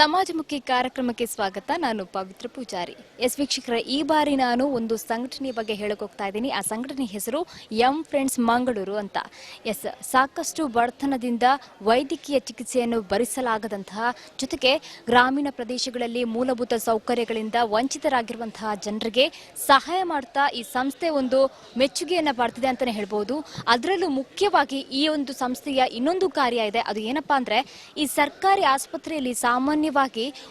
San ಸಮಾಜಮುಖಿ ಕಾರ್ಯಕ್ರಮಕ್ಕೆ ಸ್ವಾಗತ. ನಾನು ಪವಿತ್ರ ಪೂಜಾರಿ. ಎಸ್ ವೀಕ್ಷಕರ, ಈ ಬಾರಿ ನಾನು ಒಂದು ಸಂಘಟನೆ ಬಗ್ಗೆ ಹೇಳಕ್ ಹೋಗ್ತಾ ಇದ್ದೀನಿ. ಆ ಸಂಘಟನೆ ಹೆಸರು ಎಂ ಫ್ರೆಂಡ್ಸ್ ಮಂಗಳೂರು ಅಂತ. ಎಸ್, ಸಾಕಷ್ಟು ಬಡತನದಿಂದ ವೈದ್ಯಕೀಯ ಚಿಕಿತ್ಸೆಯನ್ನು ಭರಿಸಲಾಗದಂತಹ, ಜೊತೆಗೆ ಗ್ರಾಮೀಣ ಪ್ರದೇಶಗಳಲ್ಲಿ ಮೂಲಭೂತ ಸೌಕರ್ಯಗಳಿಂದ ವಂಚಿತರಾಗಿರುವಂತಹ ಜನರಿಗೆ ಸಹಾಯ ಮಾಡ್ತಾ ಈ ಸಂಸ್ಥೆ ಒಂದು ಮೆಚ್ಚುಗೆಯನ್ನ ಪಡ್ತಿದೆ ಅಂತಾನೆ ಹೇಳ್ಬೋದು. ಅದರಲ್ಲೂ ಮುಖ್ಯವಾಗಿ ಈ ಒಂದು ಸಂಸ್ಥೆಯ ಇನ್ನೊಂದು ಕಾರ್ಯ ಇದೆ. ಅದು ಏನಪ್ಪಾ ಅಂದ್ರೆ, ಈ ಸರ್ಕಾರಿ ಆಸ್ಪತ್ರೆಯಲ್ಲಿ ಸಾಮಾನ್ಯವಾಗಿ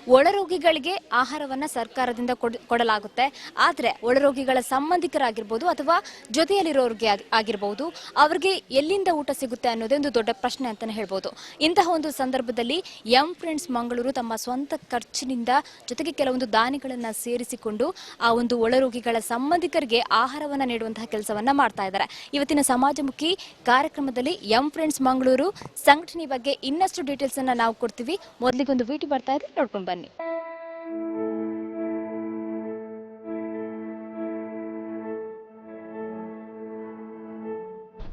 ಒಳರೋಗಿಗಳಿಗೆ ಆಹಾರವನ್ನ ಸರ್ಕಾರದಿಂದ ಕೊಡ್- ಕೊಡಲಾಗುತ್ತೆ. ಆದ್ರೆ ಒಳರೋಗಿಗಳ ಸಂಬಂಧಿಕರಾಗಿರ್ಬೋದು ಅಥವಾ ಜೊತೆಯಲ್ಲಿರೋರಿಗೆ ಆಗಿ- ಆಗಿರ್ಬೋದು, ಅವ್ರಿಗೆ ಎಲ್ಲಿಂದ ಊಟ ಸಿಗುತ್ತೆ ಅನ್ನೋದೇ ಒಂದು ದೊಡ್ಡ ಪ್ರಶ್ನೆ ಅಂತಾನೆ ಹೇಳ್ಬೋದು. ಇಂತಹ ಒಂದು ಸಂದರ್ಭದಲ್ಲಿ ಯಂ ಫ್ರೆಂಡ್ಸ್ ಮಂಗಳೂರು ತಮ್ಮ ಸ್ವಂತ ಖರ್ಚಿನಿಂದ ಜೊತೆಗೆ ಕೆಲವೊಂದು ದಾನಿಗಳನ್ನ ಸೇರಿಸಿಕೊಂಡು ಆ ಒಂದು ಒಳರೋಗಿಗಳ ಸಂಬಂಧಿಕರಿಗೆ ಆಹಾರವನ್ನ ನೀಡುವಂತಹ ಕೆಲಸವನ್ನ ಮಾಡ್ತಾ ಇದ್ದಾರೆ. ಇವತ್ತಿನ ಸಮಾಜಮುಖಿ ಕಾರ್ಯಕ್ರಮದಲ್ಲಿ ಯಂ ಫ್ರೆಂಡ್ಸ್ ಮಂಗಳೂರು ಸಂಘಟನೆ ಬಗ್ಗೆ ಇನ್ನಷ್ಟು ಡೀಟೇಲ್ಸ್ ಅನ್ನ ನಾವು ಕೊಡ್ತೀವಿ. ಮೊದಲಿಗೆ ಒಂದು ವಿಟಿ ಬರ್ತಾ ಇದೆ. ನೋಡ್ಕೊಂಡು ಬನ್ನಿ.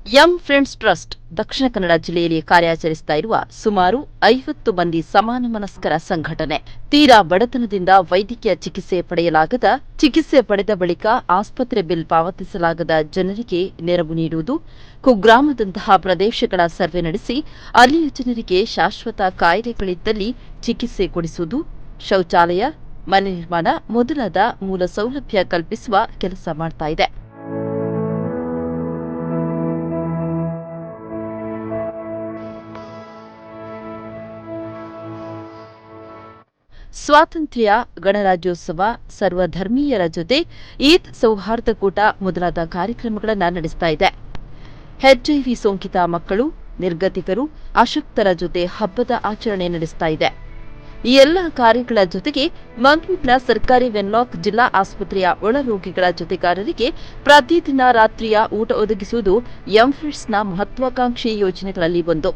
M friends trust Dakshina Kannada ಜಿಲ್ಲೆಯಲ್ಲಿ ಕಾರ್ಯಾಚರಿಸ್ತಾ ಇರುವ ಸುಮಾರು ಐವತ್ತು ಮಂದಿ ಸಮಾನ ಮನಸ್ಕರ ಸಂಘಟನೆ. ತೀರಾ ಬಡತನದಿಂದ ವೈದ್ಯಕೀಯ ಚಿಕಿತ್ಸೆ ಪಡೆಯಲಾಗದ, ಚಿಕಿತ್ಸೆ ಪಡೆದ ಬಳಿಕ ಆಸ್ಪತ್ರೆ ಬಿಲ್ ಪಾವತಿಸಲಾಗದ ಜನರಿಗೆ ನೆರವು ನೀಡುವುದು, ಕುಗ್ರಾಮದಂತಹ ಪ್ರದೇಶಗಳ ಸರ್ವೆ ನಡೆಸಿ, ಅಲ್ಲಿಯ ಜನರಿಗೆ ಶಾಶ್ವತ ಕಾಯಿಲೆಗಳಿದ್ದಲ್ಲಿ ಚಿಕಿತ್ಸೆ ಕೊಡಿಸುವುದು, ಶೌಚಾಲಯ, ಮನೆ ನಿರ್ಮಾಣ ಮೊದಲಾದ ಮೂಲ ಸೌಲಭ್ಯ ಕಲ್ಪಿಸುವ ಕೆಲಸ ಮಾಡ್ತಾ ಇದೆ. ಸ್ವಾತಂತ್ರ್ಯ ಗಣರಾಜ್ಯೋತ್ಸವ ಸರ್ವಧರ್ಮೀಯರ ಜೊತೆ ಈದ್ ಸೌಹಾರ್ದ ಕೂಟ ಮೊದಲಾದ ಕಾರ್ಯಕ್ರಮಗಳನ್ನು ನಡೆಸ್ತಾ ಇದೆ. ಹೆಚ್ಐವಿ ಸೋಂಕಿತ ಮಕ್ಕಳು, ನಿರ್ಗತಿಕರು ಅಶಕ್ತರ ಜೊತೆ ಹಬ್ಬದ ಆಚರಣೆ ನಡೆಸ್ತಾ ಇದೆ. ಈ ಎಲ್ಲ ಕಾರ್ಯಗಳ ಜೊತೆಗೆ ಮಂಗಳೂರಿನ ಸರ್ಕಾರಿ ವೆನ್ಲಾಕ್ ಜಿಲ್ಲಾ ಆಸ್ಪತ್ರೆಯ ಒಳರೋಗಿಗಳ ಜೊತೆಗಾರರಿಗೆ ಪ್ರತಿದಿನ ರಾತ್ರಿಯ ಊಟ ಒದಗಿಸುವುದು ಎಂಫಿಡ್ಸ್ನ ಮಹತ್ವಾಕಾಂಕ್ಷಿ ಯೋಜನೆಗಳಲ್ಲಿ ಒಂದು.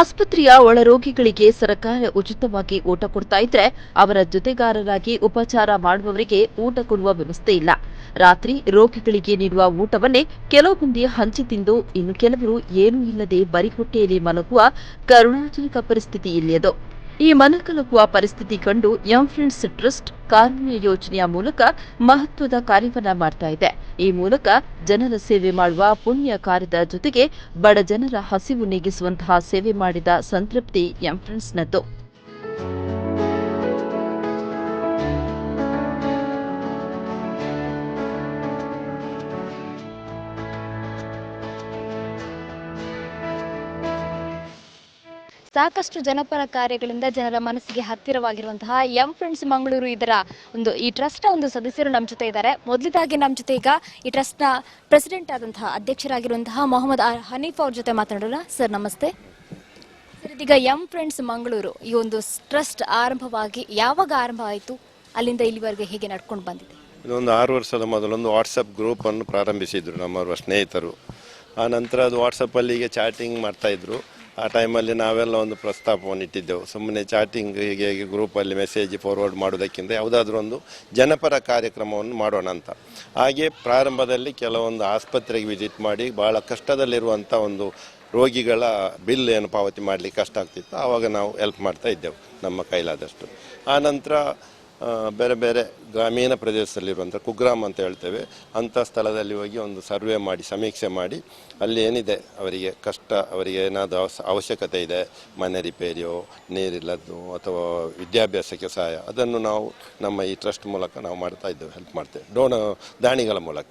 ಆಸ್ಪತ್ರೆಯ ಒಳರೋಗಿಗಳಿಗೆ ಸರ್ಕಾರ ಉಚಿತವಾಗಿ ಊಟ ಕೊಡ್ತಾ ಇದ್ರೆ ಅವರ ಜೊತೆಗಾರರಾಗಿ ಉಪಚಾರ ಮಾಡುವವರಿಗೆ ಊಟ ಕೊಡುವ ವ್ಯವಸ್ಥೆ ಇಲ್ಲ. ರಾತ್ರಿ ರೋಗಿಗಳಿಗೆ ನೀಡುವ ಊಟವನ್ನೇ ಕೆಲವು ಮಂದಿ ಹಂಚಿ ತಿಂದು ಇನ್ನು ಕೆಲವರು ಏನೂ ಇಲ್ಲದೆ ಬರಿಹೊಟ್ಟೆಯಲ್ಲಿ ಮಲಗುವ ಕರುಣಾಜನಕ ಪರಿಸ್ಥಿತಿ ಇಲ್ಲಿಯದು. ಈ ಮನಕಲಕುವ ಪರಿಸ್ಥಿತಿ ಕಂಡು ಯಂ ಫ್ರೆಂಡ್ಸ್ ಟ್ರಸ್ಟ್ ಕಾರುಣ್ಯ ಯೋಜನೆಯ ಮೂಲಕ ಮಹತ್ವದ ಕಾರ್ಯವನ್ನ ಮಾಡ್ತಾ ಇದೆ. ಈ ಮೂಲಕ ಜನರ ಸೇವೆ ಮಾಡುವ ಪುಣ್ಯ ಕಾರ್ಯದ ಜೊತೆಗೆ ಬಡ ಜನರ ಹಸಿವು ನೀಗಿಸುವಂತಹ ಸೇವೆ ಮಾಡಿದ ಸಂತೃಪ್ತಿ ಯಂ ಫ್ರೆಂಡ್ಸ್ನದ್ದು ಸಾಕಷ್ಟು ಜನಪರ ಕಾರ್ಯಗಳಿಂದ ಜನರ ಮನಸ್ಸಿಗೆ ಹತ್ತಿರವಾಗಿರುವಂತಹ ಎಂ ಫ್ರೆಂಡ್ಸ್ ಮಂಗಳೂರು ಇದರ ಒಂದು ಈ ಟ್ರಸ್ಟ್ನ ಒಂದು ಸದಸ್ಯರು ನಮ್ಮ ಜೊತೆ ಇದ್ದಾರೆ. ಮೊದಲಿದಾಗಿ ನಮ್ಮ ಜೊತೆ ಈಗ ಈ ಟ್ರಸ್ಟ್ನ ಪ್ರೆಸಿಡೆಂಟ್ ಆದಂತಹ, ಅಧ್ಯಕ್ಷರಾಗಿರುವಂತಹ ಮೊಹಮ್ಮದ್ ಹನೀಫ್ ಅವ್ರ ಜೊತೆ ಮಾತನಾಡೋಣ ಸರ್, ನಮಸ್ತೆ. ಸರ್, ಇದೀಗ ಎಂ ಫ್ರೆಂಡ್ಸ್ ಮಂಗಳೂರು ಈ ಒಂದು ಟ್ರಸ್ಟ್ ಆರಂಭವಾಗಿ ಯಾವಾಗ ಆರಂಭ ಆಯಿತು? ಅಲ್ಲಿಂದ ಇಲ್ಲಿವರೆಗೆ ಹೇಗೆ ನಡ್ಕೊಂಡು ಬಂದಿದೆ? ಇದೊಂದು ಆರು ವರ್ಷದ ಮೊದಲೊಂದು ವಾಟ್ಸಪ್ ಗ್ರೂಪನ್ನು ಪ್ರಾರಂಭಿಸಿದ್ರು ನಮ್ಮವರ ಸ್ನೇಹಿತರು. ಆ ನಂತರ ಅದು ವಾಟ್ಸಪ್ಪಲ್ಲಿ ಈಗ ಚಾಟಿಂಗ್ ಮಾಡ್ತಾಯಿದ್ರು ಆ ಟೈಮಲ್ಲಿ ನಾವೆಲ್ಲ ಒಂದು ಪ್ರಸ್ತಾಪವನ್ನು ಇಟ್ಟಿದ್ದೆವು. ಸುಮ್ಮನೆ ಚಾಟಿಂಗ್ ಹೀಗೆ ಹೀಗೆ ಗ್ರೂಪಲ್ಲಿ ಮೆಸೇಜ್ ಫಾರ್ವರ್ಡ್ ಮಾಡೋದಕ್ಕಿಂತ ಯಾವುದಾದ್ರೂ ಒಂದು ಜನಪರ ಕಾರ್ಯಕ್ರಮವನ್ನು ಮಾಡೋಣ ಅಂತ. ಹಾಗೆ ಪ್ರಾರಂಭದಲ್ಲಿ ಕೆಲವೊಂದು ಆಸ್ಪತ್ರೆಗೆ ವಿಸಿಟ್ ಮಾಡಿ ಭಾಳ ಕಷ್ಟದಲ್ಲಿರುವಂಥ ಒಂದು ರೋಗಿಗಳ ಬಿಲ್ ಏನು ಪಾವತಿ ಮಾಡಲಿಕ್ಕೆ ಕಷ್ಟ ಆಗ್ತಿತ್ತು. ಆವಾಗ ನಾವು ಹೆಲ್ಪ್ ಮಾಡ್ತಾ ಇದ್ದೆವು ನಮ್ಮ ಕೈಲಾದಷ್ಟು. ಆ ನಂತರ ಆ, ಬೇರೆ ಬೇರೆ ಗ್ರಾಮೀಣ ಪ್ರದೇಶದಲ್ಲಿರುವಂಥ ಕುಗ್ರಾಮ್ ಅಂತ ಹೇಳ್ತೇವೆ. ಅಂಥ ಸ್ಥಳದಲ್ಲಿ ಹೋಗಿ ಒಂದು ಸರ್ವೆ ಮಾಡಿ, ಸಮೀಕ್ಷೆ ಮಾಡಿ, ಅಲ್ಲಿ ಏನಿದೆ ಅವರಿಗೆ ಕಷ್ಟ, ಅವರಿಗೆ ಏನಾದರೂ ಅವಶ್ಯಕತೆ ಇದೆ, ಮನೆ ರಿಪೇರಿಯೋ, ನೀರಿಲ್ಲದ್ದು ಅಥವಾ ವಿದ್ಯಾಭ್ಯಾಸಕ್ಕೆ ಸಹಾಯ, ಅದನ್ನು ನಾವು ನಮ್ಮ ಈ ಟ್ರಸ್ಟ್ ಮೂಲಕ ನಾವು ಮಾಡ್ತಾ ಇದ್ದೇವೆ, ಹೆಲ್ಪ್ ಮಾಡ್ತೇವೆ, ಡೋಣ ದಾಣಿಗಳ ಮೂಲಕ.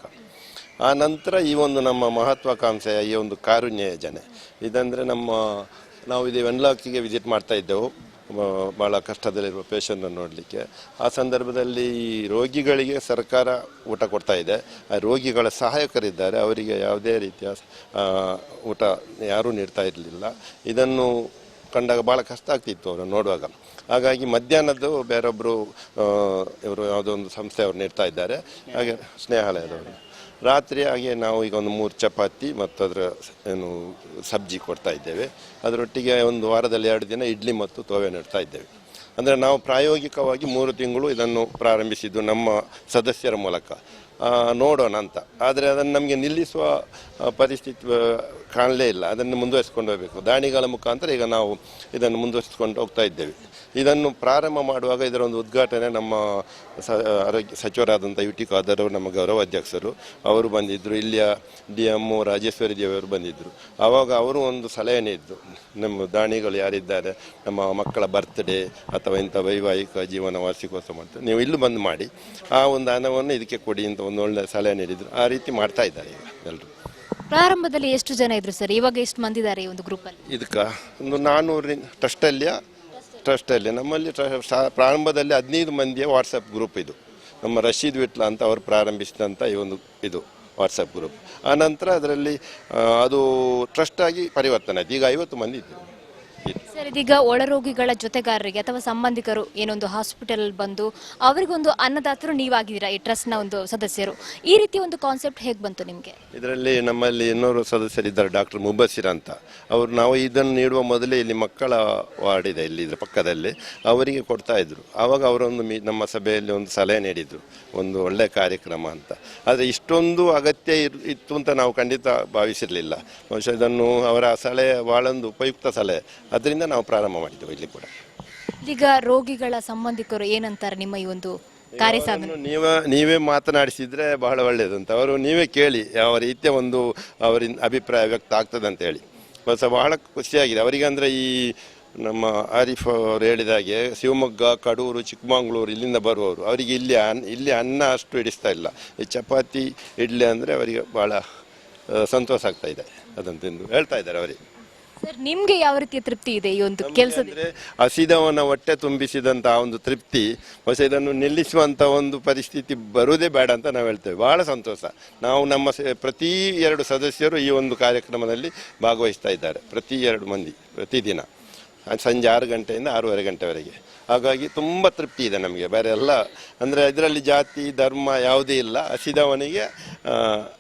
ಆ ನಂತರ ಈ ಒಂದು ನಮ್ಮ ಮಹತ್ವಾಕಾಂಕ್ಷೆಯ ಈ ಒಂದು ಕಾರುಣ್ಯ ಯೋಜನೆ, ಇದಂದರೆ ನಮ್ಮ, ನಾವು ಇದು ವೆನ್ಲಾಕಿಗೆ ವಿಸಿಟ್ ಮಾಡ್ತಾ ಇದ್ದೆವು. ಭಾಳ ಕಷ್ಟದಲ್ಲಿರುವ ಪೇಷಂಟನ್ನು ನೋಡಲಿಕ್ಕೆ. ಆ ಸಂದರ್ಭದಲ್ಲಿ ಈ ರೋಗಿಗಳಿಗೆ ಸರ್ಕಾರ ಊಟ ಕೊಡ್ತಾ ಇದೆ. ಆ ರೋಗಿಗಳ ಸಹಾಯಕರಿದ್ದಾರೆ. ಅವರಿಗೆ ಯಾವುದೇ ರೀತಿಯ ಊಟ ಯಾರೂ ನೀಡ್ತಾ ಇರಲಿಲ್ಲ. ಇದನ್ನು ಕಂಡಾಗ ಭಾಳ ಕಷ್ಟ ಆಗ್ತಿತ್ತು ಅವರು ನೋಡುವಾಗ. ಹಾಗಾಗಿ ಮಧ್ಯಾಹ್ನದ್ದು ಬೇರೊಬ್ಬರು ಇವರು ಯಾವುದೋ ಒಂದು ಸಂಸ್ಥೆಯವರು ನೀಡ್ತಾ ಇದ್ದಾರೆ. ಹಾಗೆ ಸ್ನೇಹಾಲಯದವರು. ರಾತ್ರಿ ಹಾಗೆ ನಾವು ಈಗ ಒಂದು ಮೂರು ಚಪಾತಿ ಮತ್ತು ಅದರ ಏನು ಸಬ್ಜಿ ಕೊಡ್ತಾ ಇದ್ದೇವೆ. ಅದರೊಟ್ಟಿಗೆ ಒಂದು ವಾರದಲ್ಲಿ ಎರಡು ದಿನ ಇಡ್ಲಿ ಮತ್ತು ತೋವೆ ನೆಡ್ತಾ ಇದ್ದೇವೆ. ಅಂದರೆ ನಾವು ಪ್ರಾಯೋಗಿಕವಾಗಿ ಮೂರು ತಿಂಗಳು ಇದನ್ನು ಪ್ರಾರಂಭಿಸಿದ್ದು ನಮ್ಮ ಸದಸ್ಯರ ಮೂಲಕ. ನೋಡೋಣ ಅಂತ. ಆದರೆ ಅದನ್ನು ನಮಗೆ ನಿಲ್ಲಿಸುವ ಪರಿಸ್ಥಿತಿ ಕಾಣಲೇ ಇಲ್ಲ. ಅದನ್ನು ಮುಂದುವರಿಸಿಕೊಂಡು ಹೋಗಬೇಕು. ದಾಣಿಗಳ ಮುಖಾಂತರ ಈಗ ನಾವು ಇದನ್ನು ಮುಂದುವರಿಸಿಕೊಂಡು ಹೋಗ್ತಾ ಇದ್ದೇವೆ. ಇದನ್ನು ಪ್ರಾರಂಭ ಮಾಡುವಾಗ ಇದರ ಒಂದು ಉದ್ಘಾಟನೆ ನಮ್ಮ ಆರೋಗ್ಯ ಸಚಿವರಾದಂಥ ಯು ಟಿ ಖಾದರ್ ನಮ್ಮ ಗೌರವ ಅಧ್ಯಕ್ಷರು ಅವರು ಬಂದಿದ್ದರು. ಇಲ್ಲಿಯ ಡಿ ಎಂ ರಾಜೇಶ್ವರಿ ದೇವರು ಬಂದಿದ್ದರು. ಆವಾಗ ಅವರು ಒಂದು ಸಲಹೆ ನೀಡಿದ್ರು ನಮ್ಮ ದಾಣಿಗಳು ಯಾರಿದ್ದಾರೆ, ನಮ್ಮ ಮಕ್ಕಳ ಬರ್ತ್ಡೇ ಅಥವಾ ಇಂಥ ವೈವಾಹಿಕ ಜೀವನ ವಾರ್ಷಿಕೋತ್ಸವ ಮಾಡ್ತಾರೆ. ನೀವು ಇಲ್ಲೂ ಬಂದು ಮಾಡಿ, ಆ ಒಂದು ಹಣವನ್ನು ಇದಕ್ಕೆ ಕೊಡಿ ಅಂತ ಒಂದು ಒಳ್ಳೆ ಸಲಹೆ ನೀಡಿದರು. ಆ ರೀತಿ ಮಾಡ್ತಾ ಇದ್ದಾರೆ ಈಗ ಎಲ್ಲರೂ ಪ್ರಾರಂಭದಲ್ಲಿ ಎಷ್ಟು ಜನ ಇದ್ರು ಸರ್? ಇವಾಗ ಎಷ್ಟು ಮಂದಿ ಇದ್ದಾರೆ ಈ ಒಂದು ಗ್ರೂಪಲ್ಲಿ ಇದಕ್ಕೆ ಒಂದು ನಾನ್ನೂರಿನ ಟ್ರಸ್ಟಲ್ಲಿಯ ಟ್ರಸ್ಟಲ್ಲಿ ನಮ್ಮಲ್ಲಿ ಟ್ರ- ಸಾ- ಪ್ರಾರಂಭದಲ್ಲಿ ಹದಿನೈದು ಮಂದಿಯ ವಾಟ್ಸಪ್ ಗ್ರೂಪ್ ಇದು. ನಮ್ಮ ರಶೀದ್ ವಿಟ್ಲ ಅಂತ ಅವರು ಪ್ರಾರಂಭಿಸಿದಂಥ ಈ ಒಂದು ಇದು ವಾಟ್ಸಪ್ ಗ್ರೂಪ್ ಆನಂತರ ಅದರಲ್ಲಿ ಅದು ಟ್ರಸ್ಟ್ ಆಗಿ ಪರಿವರ್ತನೆ ಆಯ್ತು. ಈಗ ಐವತ್ತು ಮಂದಿ ಇದ್ದೇವೆ. ಇದು. ಸರ್ ಇದೀಗ ಒಳರೋಗಿಗಳ ಜೊತೆಗಾರರಿಗೆ ಅಥವಾ ಸಂಬಂಧಿಕರು ಏನೊಂದು ಹಾಸ್ಪಿಟಲ್ ಬಂದು ಅವರಿಗೊಂದು ಅನ್ನದಾತರು ನೀವಾಗಿದ್ದೀರಾ ಈ ಟ್ರಸ್ಟ್ನ ಒಂದು ಸದಸ್ಯರು? ಈ ರೀತಿ ಒಂದು ಕಾನ್ಸೆಪ್ಟ್ ಹೇಗೆ ಬಂತು ನಿಮಗೆ? ಇದರಲ್ಲಿ ನಮ್ಮಲ್ಲಿ ಇನ್ನೂರು ಸದಸ್ಯರಿದ್ದಾರೆ ಡಾಕ್ಟರ್ ಮುಬಸಿರ ಅಂತ. ಅವರು ನಾವು ಇದನ್ನು ನೀಡುವ ಮೊದಲೇ ಇಲ್ಲಿ ಮಕ್ಕಳ ವಾರ್ಡ್ ಇದೆ, ಇಲ್ಲಿ ಪಕ್ಕದಲ್ಲಿ. ಅವರಿಗೆ ಕೊಡ್ತಾ ಇದ್ರು. ಅವಾಗ ಅವರೊಂದು ನಮ್ಮ ಸಭೆಯಲ್ಲಿ ಒಂದು ಸಲಹೆ ನೀಡಿದ್ರು, ಒಂದು ಒಳ್ಳೆ ಕಾರ್ಯಕ್ರಮ ಅಂತ. ಆದರೆ ಇಷ್ಟೊಂದು ಅಗತ್ಯ ಇತ್ತು ಅಂತ ನಾವು ಖಂಡಿತ ಭಾವಿಸಿರಲಿಲ್ಲ. ಬಹುಶಃ ಇದನ್ನು ಅವರ ಸಲಹೆ ಭಾಳೊಂದು ಉಪಯುಕ್ತ ಸಲಹೆ. ಅದರಿಂದ ನಾವು ಪ್ರಾರಂಭ ಮಾಡಿದ್ದೇವೆ ಇಲ್ಲಿ ಕೂಡ. ಈಗ ರೋಗಿಗಳ ಸಂಬಂಧಿಕರು ಏನಂತಾರೆ ನಿಮ್ಮ ಈ ಒಂದು ಕಾರ್ಯ ಸಾಧನೆ ಅವರನ್ನು ನೀವೇ ನೀವೇ ಮಾತನಾಡಿಸಿದ್ರೆ ಬಹಳ ಒಳ್ಳೆಯದಂತ. ಅವರು ನೀವೇ ಕೇಳಿ ಯಾವ ರೀತಿಯ ಒಂದು ಅವರಿಂದ ಅಭಿಪ್ರಾಯ ವ್ಯಕ್ತ ಆಗ್ತದೆ ಅಂತ ಹೇಳಿ. ಹೊಸ ಬಹಳ ಖುಷಿಯಾಗಿದೆ. ಅವರಿಗೆ ಅಂದ್ರೆ ಈ ನಮ್ಮ ಆರಿಫ್ ಅವರು ಹೇಳಿದ ಹಾಗೆ ಶಿವಮೊಗ್ಗ ಕಡೂರು ಚಿಕ್ಕಮಗಳೂರು ಇಲ್ಲಿಂದ ಬರುವವರು. ಅವರಿಗೆ ಇಲ್ಲಿ ಅನ್ ಇಲ್ಲಿ ಅನ್ನ ಅಷ್ಟು ಹಿಡಿಸ್ತಾ ಇಲ್ಲ. ಈ ಚಪಾತಿ ಇಡ್ಲಿ ಅಂದರೆ ಅವರಿಗೆ ಬಹಳ ಆ, ಸಂತೋಷ ಆಗ್ತಾ ಇದೆ. ಅದನ್ನು ತಿಂದು ಹೇಳ್ತಾ ಇದ್ದಾರೆ ಅವರಿಗೆ. ಸರ್ ನಿಮ್ಗೆ ಯಾವ ರೀತಿಯ ತೃಪ್ತಿ ಇದೆ ಈ ಒಂದು ಕೆಲಸದ ಅಂದ್ರೆ ಹಸಿದವನ ಹೊಟ್ಟೆ ತುಂಬಿಸಿದಂತ ಒಂದು ತೃಪ್ತಿ ಹೊಸ ಇದನ್ನು ನಿಲ್ಲಿಸುವಂತ ಒಂದು ಪರಿಸ್ಥಿತಿ ಬರುವುದೇ ಬೇಡ ಅಂತ ನಾವು ಹೇಳ್ತೇವೆ. ಬಹಳ ಸಂತೋಷ. ನಾವು ನಮ್ಮ ಸೆ- ಪ್ರತಿ ಎರಡು ಸದಸ್ಯರು ಈ ಒಂದು ಕಾರ್ಯಕ್ರಮದಲ್ಲಿ ಭಾಗವಹಿಸ್ತಾ ಇದ್ದಾರೆ ಪ್ರತಿ ಎರಡು ಮಂದಿ ಪ್ರತಿದಿನ. ಸಂಜೆ ಆರು ಗಂಟೆಯಿಂದ ಆರೂವರೆ ಗಂಟೆವರೆಗೆ. ಹಾಗಾಗಿ ತುಂಬ ತೃಪ್ತಿ ಇದೆ ನಮಗೆ. ಬೇರೆ ಎಲ್ಲ ಅಂದರೆ ಇದರಲ್ಲಿ ಜಾತಿ ಧರ್ಮ ಯಾವುದೇ ಇಲ್ಲ. ಹಸಿದವನಿಗೆ ಆ,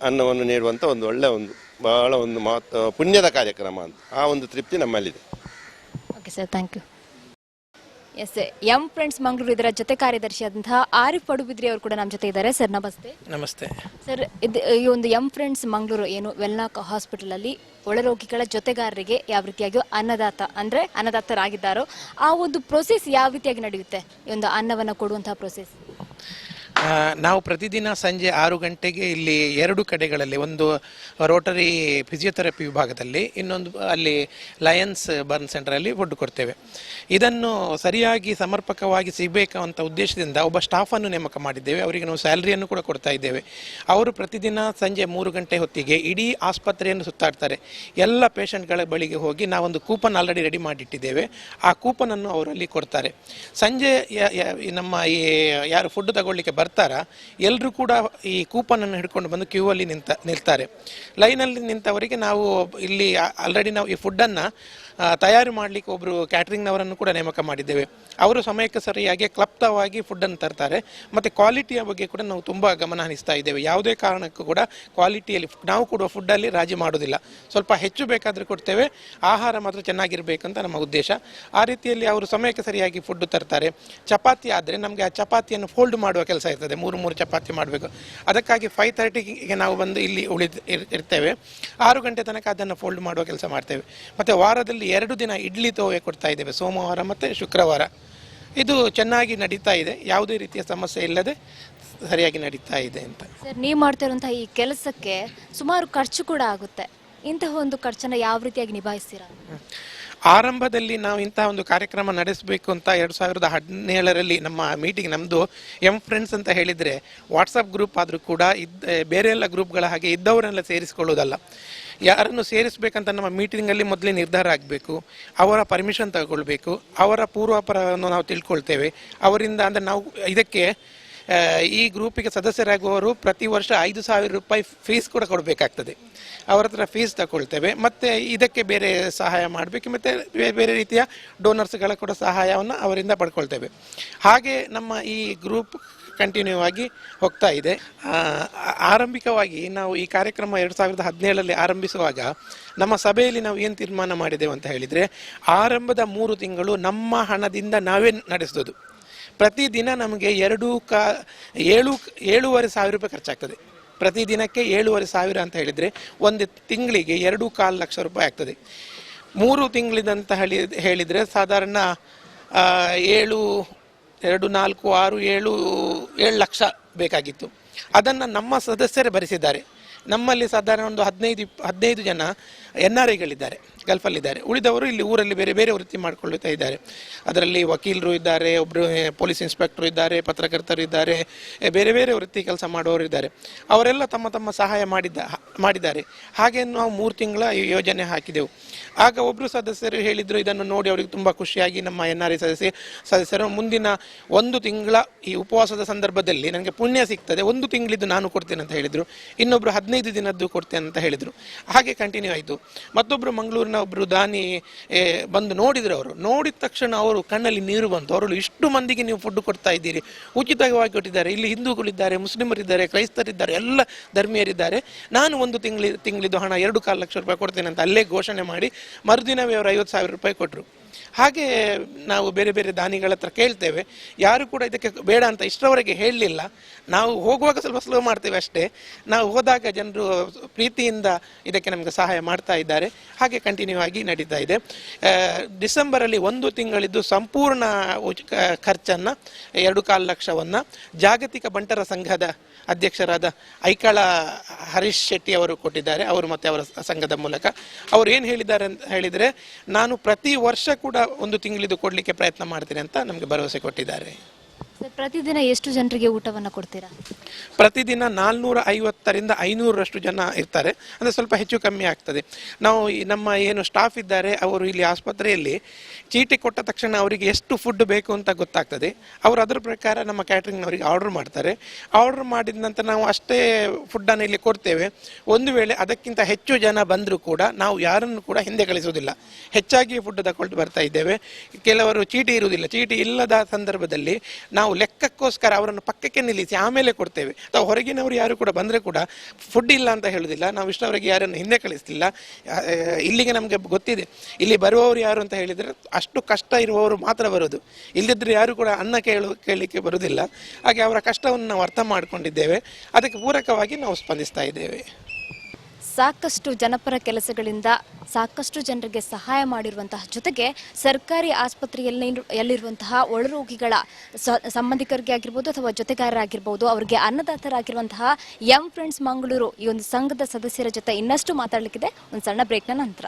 ಅನ್ನವನ್ನು ನೀಡುವಂಥ ಒಂದು ಒಳ್ಳೆಯ ಒಂದು ಬಹಳ ಒಂದು ಮಹತ್ವ ಪುಣ್ಯದ ಕಾರ್ಯಕ್ರಮ ಅಂತ. ಆ ಒಂದು ತೃಪ್ತಿ ನಮ್ಮಲ್ಲಿದೆ. Okay sir thank you S M friends Mangaluru ಇದರ ಜೊತೆ ಕಾರ್ಯದರ್ಶಿಯಾದಂತಹ ಆರಿಫ್ ಪಡುಬಿದ್ರಿ ಅವರು ಕೂಡ ನಮ್ಮ ಜೊತೆ ಇದ್ದಾರೆ. ಸರ್ ನಮಸ್ತೆ. ನಮಸ್ತೆ. ಸರ್ ಇದು ಈ ಒಂದು ಎಂ ಫ್ರೆಂಡ್ಸ್ ಮಂಗಳೂರು ಏನು ವೆಲ್ನಾಕ್ ಹಾಸ್ಪಿಟಲ್ ಅಲ್ಲಿ ಒಳರೋಗಿಗಳ ಜೊತೆಗಾರರಿಗೆ ಯಾವ ರೀತಿಯಾಗಿ ಅನ್ನದಾತ ಅಂದ್ರೆ ಅನ್ನದಾತರಾಗಿದ್ದಾರೋ ಆ ಒಂದು ಪ್ರೊಸೆಸ್ ಯಾವ ರೀತಿಯಾಗಿ ನಡೆಯುತ್ತೆ? ಈ ಒಂದು ಅನ್ನವನ್ನು ಕೊಡುವಂತಹ ಪ್ರೊಸೆಸ್ ನಾವು ಪ್ರತಿದಿನ ಸಂಜೆ ಆರು ಗಂಟೆಗೆ ಇಲ್ಲಿ ಎರಡು ಕಡೆಗಳಲ್ಲಿ, ಒಂದು ರೋಟರಿ ಫಿಸಿಯೋಥೆರಪಿ ವಿಭಾಗದಲ್ಲಿ, ಇನ್ನೊಂದು ಅಲ್ಲಿ ಲಯನ್ಸ್ ಬರ್ನ್ ಸೆಂಟರಲ್ಲಿ ಫುಡ್ ಕೊಡ್ತೇವೆ. ಇದನ್ನು ಸರಿಯಾಗಿ ಸಮರ್ಪಕವಾಗಿ ಸಿಗಬೇಕು ಅಂತ ಉದ್ದೇಶದಿಂದ ಒಬ್ಬ ಸ್ಟಾಫನ್ನು ನೇಮಕ ಮಾಡಿದ್ದೇವೆ. ಅವರಿಗೆ ನಾವು ಸ್ಯಾಲರಿಯನ್ನು ಕೂಡ ಕೊಡ್ತಾ ಇದ್ದೇವೆ. ಅವರು ಪ್ರತಿದಿನ ಸಂಜೆ ಮೂರು ಗಂಟೆ ಹೊತ್ತಿಗೆ ಇಡೀ ಆಸ್ಪತ್ರೆಯನ್ನು ಸುತ್ತಾಡ್ತಾರೆ. ಎಲ್ಲ ಪೇಷಂಟ್ಗಳ ಬಳಿಗೆ ಹೋಗಿ ನಾವೊಂದು ಕೂಪನ್ ಆಲ್ರೆಡಿ ರೆಡಿ ಮಾಡಿಟ್ಟಿದ್ದೇವೆ. ಆ ಕೂಪನನ್ನು ಅವರಲ್ಲಿ ಕೊಡ್ತಾರೆ. ಸಂಜೆ ನಮ್ಮ ಈ, ಯಾರು ಫುಡ್ ತಗೊಳ್ಳಿಕ್ಕೆ ಬರ್ತಾರಾ ಎಲ್ಲರೂ ಕೂಡ ಈ ಕೂಪನನ್ನು ಹಿಡ್ಕೊಂಡು ಬಂದು ಕ್ಯೂ ಅಲ್ಲಿ ನಿಂತ ನಿಲ್ತಾರೆ. ಲೈನಲ್ಲಿ ನಿಂತವರಿಗೆ ನಾವು ಇಲ್ಲಿ ಆಲ್ರೆಡಿ ನಾವು ಈ ಫುಡ್ಡನ್ನು ತಯಾರು ಮಾಡಲಿಕ್ಕೆ ಒಬ್ಬರು ಕ್ಯಾಟ್ರಿಂಗ್ನವರನ್ನು ಕೂಡ ನೇಮಕ ಮಾಡಿದ್ದೇವೆ. ಅವರು ಸಮಯಕ್ಕೆ ಸರಿಯಾಗಿ ಕ್ಲಪ್ತವಾಗಿ ಫುಡ್ಡನ್ನು ತರ್ತಾರೆ. ಮತ್ತು ಕ್ವಾಲಿಟಿಯ ಬಗ್ಗೆ ಕೂಡ ನಾವು ತುಂಬ ಗಮನ ಹರಿಸ್ತಾ ಇದ್ದೇವೆ. ಯಾವುದೇ ಕಾರಣಕ್ಕೂ ಕೂಡ ಕ್ವಾಲಿಟಿಯಲ್ಲಿ ನಾವು ಕೊಡುವ ಫುಡ್ಡಲ್ಲಿ ರಾಜಿ ಮಾಡೋದಿಲ್ಲ. ಸ್ವಲ್ಪ ಹೆಚ್ಚು ಬೇಕಾದರೆ ಕೊಡ್ತೇವೆ. ಆಹಾರ ಮಾತ್ರ ಚೆನ್ನಾಗಿರಬೇಕಂತ ನಮ್ಮ ಉದ್ದೇಶ. ಆ ರೀತಿಯಲ್ಲಿ ಅವರು ಸಮಯಕ್ಕೆ ಸರಿಯಾಗಿ ಫುಡ್ ತರ್ತಾರೆ. ಚಪಾತಿ ಆದರೆ ನಮಗೆ ಆ ಚಪಾತಿಯನ್ನು ಫೋಲ್ಡ್ ಮಾಡುವ ಕೆಲಸ ಇರ್ತದೆ. ಮೂರು ಮೂರು ಚಪಾತಿ ಮಾಡಬೇಕು. ಅದಕ್ಕಾಗಿ ಫೈವ್ ತರ್ಟಿಗೆ ನಾವು ಬಂದು ಇಲ್ಲಿ ಉಳಿದು ಇರ್- ಇರ್ತೇವೆ. ಆರು ಗಂಟೆ ತನಕ ಅದನ್ನು ಫೋಲ್ಡ್ ಮಾಡುವ ಕೆಲಸ ಮಾಡ್ತೇವೆ. ಮತ್ತು ವಾರದಲ್ಲಿ ಎರಡು ದಿನ ಇಡ್ಲಿ ತೋವೆ ಕೊಡ್ತಾ ಇದ್ದೇವೆ ಸೋಮವಾರ ಮತ್ತು ಶುಕ್ರವಾರ. ಇದು ಚೆನ್ನಾಗಿ ನಡೀತಾ ಇದೆ ಯಾವುದೇ ರೀತಿಯ ಸಮಸ್ಯೆ ಇಲ್ಲದೆ ಸರಿಯಾಗಿ ನಡೀತಾ ಇದೆ ಅಂತ. ಸರ್ ನೀವು ಮಾಡ್ತಾ ಇರುವಂತಹ ಈ ಕೆಲಸಕ್ಕೆ ಸುಮಾರು ಖರ್ಚು ಕೂಡ ಆಗುತ್ತೆ. ಇಂತಹ ಒಂದು ಖರ್ಚನ್ನು ಯಾವ ರೀತಿಯಾಗಿ ನಿಭಾಯಿಸ್ತೀರಾ? ಆರಂಭದಲ್ಲಿ ನಾವು ಇಂತಹ ಒಂದು ಕಾರ್ಯಕ್ರಮ ನಡೆಸಬೇಕು ಅಂತ ಎರಡು ಸಾವಿರದ ಹದಿನೇಳರಲ್ಲಿ ನಮ್ಮ ಮೀಟಿಂಗ್ ನಮ್ಮದು ಎಂ ಫ್ರೆಂಡ್ಸ್ ಅಂತ ಹೇಳಿದರೆ ವಾಟ್ಸಪ್ ಗ್ರೂಪ್ ಆದರೂ ಕೂಡ ಇದ್ದ ಬೇರೆ ಎಲ್ಲ ಗ್ರೂಪ್ಗಳ ಹಾಗೆ ಇದ್ದವರೆಲ್ಲ ಸೇರಿಸಿಕೊಳ್ಳೋದಲ್ಲ. ಯಾರನ್ನು ಸೇರಿಸಬೇಕಂತ ನಮ್ಮ ಮೀಟಿಂಗಲ್ಲಿ ಮೊದಲೇ ನಿರ್ಧಾರ ಆಗಬೇಕು, ಅವರ ಪರ್ಮಿಷನ್ ತಗೊಳ್ಬೇಕು, ಅವರ ಪೂರ್ವಾಪರವನ್ನು ನಾವು ತಿಳ್ಕೊಳ್ತೇವೆ. ಅವರಿಂದ ಅಂದರೆ ನಾವು ಇದಕ್ಕೆ ಈ ಗ್ರೂಪಿಗೆ ಸದಸ್ಯರಾಗುವವರು ಪ್ರತಿ ವರ್ಷ ಐದು ಸಾವಿರ ರೂಪಾಯಿ ಫೀಸ್ ಕೂಡ ಕೊಡಬೇಕಾಗ್ತದೆ. ಅವರ ಹತ್ರ ಫೀಸ್ ತಗೊಳ್ತೇವೆ. ಮತ್ತು ಇದಕ್ಕೆ ಬೇರೆ ಸಹಾಯ ಮಾಡಬೇಕು. ಮತ್ತು ಬೇರೆ ಬೇರೆ ರೀತಿಯ ಡೋನರ್ಸ್ಗಳ ಕೂಡ ಸಹಾಯವನ್ನು ಅವರಿಂದ ಪಡ್ಕೊಳ್ತೇವೆ. ಹಾಗೆ ನಮ್ಮ ಈ ಗ್ರೂಪ್ ಕಂಟಿನ್ಯೂ ಆಗಿ ಹೋಗ್ತಾ ಇದೆ. ಆರಂಭಿಕವಾಗಿ ನಾವು ಈ ಕಾರ್ಯಕ್ರಮ ಎರಡು ಸಾವಿರದ ಹದಿನೇಳರಲ್ಲಿ ಆರಂಭಿಸುವಾಗ ನಮ್ಮ ಸಭೆಯಲ್ಲಿ ನಾವು ಏನು ತೀರ್ಮಾನ ಮಾಡಿದೆವು ಅಂತ ಹೇಳಿದರೆ, ಆರಂಭದ ಮೂರು ತಿಂಗಳು ನಮ್ಮ ಹಣದಿಂದ ನಾವೇ ನಡೆಸೋದು ಪ್ರತಿದಿನ ನಮಗೆ ಎರಡು ಕಾ, ಏಳು, ಏಳೂವರೆ ಸಾವಿರ ರೂಪಾಯಿ ಖರ್ಚಾಗ್ತದೆ. ಪ್ರತಿದಿನಕ್ಕೆ ಏಳುವರೆ ಸಾವಿರ ಅಂತ ಹೇಳಿದರೆ ಒಂದು ತಿಂಗಳಿಗೆ ಎರಡು ಕಾಲು ಲಕ್ಷ ರೂಪಾಯಿ ಆಗ್ತದೆ. ಮೂರು ತಿಂಗಳಿದಂತ ಹೇಳಿ ಹೇಳಿದರೆ ಸಾಧಾರಣ ಏಳು ಎರಡು, ನಾಲ್ಕು, ಆರು, ಏಳು ಏಳು ಲಕ್ಷ ಬೇಕಾಗಿತ್ತು. ಅದನ್ನು ನಮ್ಮ ಸದಸ್ಯರೇ ಭರಿಸಿದ್ದಾರೆ. ನಮ್ಮಲ್ಲಿ ಸಾಧಾರಣ ಒಂದು ಹದಿನೈದು ಇಪ್- ಹದಿನೈದು ಜನ ಎನ್ ಆರ್ ಐಗಳಿದ್ದಾರೆ ಗಲ್ಫಲ್ಲಿದ್ದಾರೆ. ಉಳಿದವರು ಇಲ್ಲಿ ಊರಲ್ಲಿ ಬೇರೆ ಬೇರೆ ವೃತ್ತಿ ಮಾಡಿಕೊಳ್ಳುತ್ತಾ ಇದ್ದಾರೆ. ಅದರಲ್ಲಿ ವಕೀಲರು ಇದ್ದಾರೆ ಒಬ್ಬರು ಪೊಲೀಸ್ ಇನ್ಸ್ಪೆಕ್ಟರ್ ಇದ್ದಾರೆ, ಪತ್ರಕರ್ತರು ಇದ್ದಾರೆ ಬೇರೆ ಬೇರೆ ವೃತ್ತಿ ಕೆಲಸ ಮಾಡುವವರು ಇದ್ದಾರೆ. ಅವರೆಲ್ಲ ತಮ್ಮ ತಮ್ಮ ಸಹಾಯ ಮಾಡಿದ್ದ ಮಾಡಿದ್ದಾರೆ. ಹಾಗೆ ನಾವು ಮೂರು ತಿಂಗಳ ಯೋಜನೆ ಹಾಕಿದೆವು. ಆಗ ಒಬ್ಬರು ಸದಸ್ಯರು ಹೇಳಿದರು, ಇದನ್ನು ನೋಡಿ ಅವರಿಗೆ ತುಂಬ ಖುಷಿಯಾಗಿ ನಮ್ಮ ಎನ್ ಆರ್ ಐ ಸದಸ್ಯ, ಸದಸ್ಯರು, ಮುಂದಿನ ಒಂದು ತಿಂಗಳ ಈ ಉಪವಾಸದ ಸಂದರ್ಭದಲ್ಲಿ ನನಗೆ ಪುಣ್ಯ ಸಿಗ್ತದೆ. ಒಂದು ತಿಂಗಳಿದ್ದು ನಾನು ಕೊಡ್ತೇನೆ ಅಂತ ಹೇಳಿದರು. ಇನ್ನೊಬ್ಬರು ಹದಿನೈದು ದಿನದ್ದು ಕೊಡ್ತೇನೆ ಅಂತ ಹೇಳಿದರು. ಹಾಗೆ ಕಂಟಿನ್ಯೂ ಆಯಿತು. ಮತ್ತೊಬ್ಬರು ಮಂಗಳೂರಿನ ಒಬ್ಬರು ದಾನಿ ಬಂದು ನೋಡಿದ್ರು ಅವರು. ನೋಡಿದ ತಕ್ಷಣ ಅವರು ಕಣ್ಣಲ್ಲಿ ನೀರು ಬಂತು. ಅವರು ಇಷ್ಟು ಮಂದಿಗೆ ನೀವು ಫುಡ್ ಕೊಡ್ತಾ ಇದ್ದೀರಿ. ಉಚಿತವಾಗಿ ಕೊಟ್ಟಿದ್ದಾರೆ. ಇಲ್ಲಿ ಹಿಂದೂಗಳಿದ್ದಾರೆ, ಮುಸ್ಲಿಮರಿದ್ದಾರೆ, ಕ್ರೈಸ್ತರಿದ್ದಾರೆ, ಎಲ್ಲ ಧರ್ಮೀಯರಿದ್ದಾರೆ. ನಾನು ಒಂದು ತಿಂಗಳು, ತಿಂಗಳಿದ್ದು ಹಣ ಎರಡು ಕಾಲು ಲಕ್ಷ ರೂಪಾಯಿ ಕೊಡ್ತೇನೆ ಅಂತ ಅಲ್ಲೇ ಘೋಷಣೆ ಮಾಡಿ ಮರುದಿನವೇ ಅವರು ಐವತ್ತು ಸಾವಿರ ರೂಪಾಯಿ ಕೊಟ್ಟರು ಹಾಗೆ ನಾವು ಬೇರೆ ಬೇರೆ ದಾನಿಗಳ ಹತ್ರ ಕೇಳ್ತೇವೆ. ಯಾರು ಕೂಡ ಇದಕ್ಕೆ ಬೇಡ ಅಂತ ಇಷ್ಟರವರೆಗೆ ಹೇಳಲಿಲ್ಲ. ನಾವು ಹೋಗುವಾಗ ಸ್ವಲ್ಪ ಸ್ಲೋ ಮಾಡ್ತೇವೆ ಅಷ್ಟೇ. ನಾವು ಹೋದಾಗ ಜನರು ಪ್ರೀತಿಯಿಂದ ಇದಕ್ಕೆ ನಮಗೆ ಸಹಾಯ ಮಾಡ್ತಾ ಇದ್ದಾರೆ. ಹಾಗೆ ಕಂಟಿನ್ಯೂ ಆಗಿ ನಡೀತಾ ಇದೆ. ಡಿಸೆಂಬರಲ್ಲಿ ಒಂದು ತಿಂಗಳಿದ್ದು ಸಂಪೂರ್ಣ ಖರ್ಚನ್ನು, ಎರಡು ಕಾಲು ಲಕ್ಷವನ್ನು ಜಾಗತಿಕ ಬಂಟರ ಸಂಘದ ಅಧ್ಯಕ್ಷರಾದ ಐಕಳ ಹರೀಶ್ ಶೆಟ್ಟಿ ಅವರು ಕೊಟ್ಟಿದ್ದಾರೆ. ಅವರು ಮತ್ತೆ ಅವರ ಸಂಘದ ಮೂಲಕ. ಅವರು ಏನು ಹೇಳಿದ್ದಾರೆ ಅಂತ ಹೇಳಿದರೆ, ನಾನು ಪ್ರತಿ ವರ್ಷ ಕೂಡ ಒಂದು ತಿಂಗಳಿದು ಕೊಡಲಿಕ್ಕೆ ಪ್ರಯತ್ನ ಮಾಡ್ತೀನಿ ಅಂತ ನಮಗೆ ಭರವಸೆ ಕೊಟ್ಟಿದ್ದಾರೆ. ಪ್ರತಿದಿನ ಎಷ್ಟು ಜನರಿಗೆ ಊಟವನ್ನು ಕೊಡ್ತೀರಾ? ಪ್ರತಿದಿನ ನಾಲ್ನೂರ ಐವತ್ತರಿಂದ ಐನೂರರಷ್ಟು ಜನ ಇರ್ತಾರೆ. ಅಂದರೆ ಸ್ವಲ್ಪ ಹೆಚ್ಚು ಕಮ್ಮಿ ಆಗ್ತದೆ. ನಾವು ನಮ್ಮ ಏನು ಸ್ಟಾಫ್ ಇದ್ದಾರೆ, ಅವರು ಇಲ್ಲಿ ಆಸ್ಪತ್ರೆಯಲ್ಲಿ ಚೀಟಿ ಕೊಟ್ಟ ತಕ್ಷಣ ಅವರಿಗೆ ಎಷ್ಟು ಫುಡ್ ಬೇಕು ಅಂತ ಗೊತ್ತಾಗ್ತದೆ. ಅವರು ಅದರ ಪ್ರಕಾರ ನಮ್ಮ ಕ್ಯಾಟ್ರಿಂಗ್ನವರಿಗೆ ಆರ್ಡರ್ ಮಾಡ್ತಾರೆ. ಆರ್ಡರ್ ಮಾಡಿದ ನಂತರ ನಾವು ಅಷ್ಟೇ ಫುಡ್ಡನ್ನು ಇಲ್ಲಿ ಕೊಡ್ತೇವೆ. ಒಂದು ವೇಳೆ ಅದಕ್ಕಿಂತ ಹೆಚ್ಚು ಜನ ಬಂದರೂ ಕೂಡ ನಾವು ಯಾರನ್ನು ಕೂಡ ಹಿಂದೆ ಕಳಿಸೋದಿಲ್ಲ ಹೆಚ್ಚಾಗಿ ಫುಡ್ ತಗೊಳ್ತು ಬರ್ತಾ ಇದ್ದೇವೆ. ಕೆಲವರು ಚೀಟಿ ಇರುವುದಿಲ್ಲ. ಚೀಟಿ ಇಲ್ಲದ ಸಂದರ್ಭದಲ್ಲಿ ನಾವು ಲೆಕ್ಕಕ್ಕೋಸ್ಕರ ಅವರನ್ನು ಪಕ್ಕಕ್ಕೆ ನಿಲ್ಲಿಸಿ ಆಮೇಲೆ ಕೊಡ್ತೇವೆ. ಅಥವಾ ಹೊರಗಿನವರು ಯಾರು ಕೂಡ ಬಂದರೆ ಕೂಡ ಫುಡ್ ಇಲ್ಲ ಅಂತ ಹೇಳೋದಿಲ್ಲ. ನಾವು ಇಷ್ಟವರೆಗೆ ಯಾರನ್ನು ಹಿಂದೆ ಕಳಿಸ್ತಿಲ್ಲ ಇಲ್ಲಿಗೆ ನಮಗೆ ಗೊತ್ತಿದೆ. ಇಲ್ಲಿ ಬರುವವರು ಯಾರು ಅಂತ ಹೇಳಿದರೆ ಅಷ್ಟು ಕಷ್ಟ ಇರುವವರು ಮಾತ್ರ ಬರೋದು ಇಲ್ಲದಿದ್ದರೆ ಯಾರು ಕೂಡ ಅನ್ನ ಕೇಳು ಕೇಳಲಿಕ್ಕೆ ಬರುವುದಿಲ್ಲ. ಹಾಗೆ ಅವರ ಕಷ್ಟವನ್ನು ನಾವು ಅರ್ಥ ಮಾಡಿಕೊಂಡಿದ್ದೇವೆ. ಅದಕ್ಕೆ ಪೂರಕವಾಗಿ ನಾವು ಸ್ಪಂದಿಸ್ತಾ ಇದ್ದೇವೆ. ಸಾಕಷ್ಟು ಜನಪರ ಕೆಲಸಗಳಿಂದ ಸಾಕಷ್ಟು ಜನರಿಗೆ ಸಹಾಯ ಮಾಡಿರುವಂತಹ ಜೊತೆಗೆ ಸರ್ಕಾರಿ ಆಸ್ಪತ್ರೆಯಲ್ಲಿ ಯಲ್ಲಿರುವಂತಹ ಒಳರೋಗಿಗಳ ಸಂಬಂಧಿಕರಿಗೆ ಆಗಿರ್ಬೋದು ಅಥವಾ ಜೊತೆಗಾರರಾಗಿರ್ಬೋದು, ಅವರಿಗೆ ಅನ್ನದಾತರಾಗಿರುವಂತಹ ಯಂ ಫ್ರೆಂಡ್ಸ್ ಮಂಗಳೂರು ಈ ಒಂದು ಸಂಘದ ಸದಸ್ಯರ ಜೊತೆ ಇನ್ನಷ್ಟು ಮಾತಾಡಲಿಕ್ಕಿದೆ. ಒಂದು ಸಣ್ಣ ಬ್ರೇಕ್ನ ನಂತರ.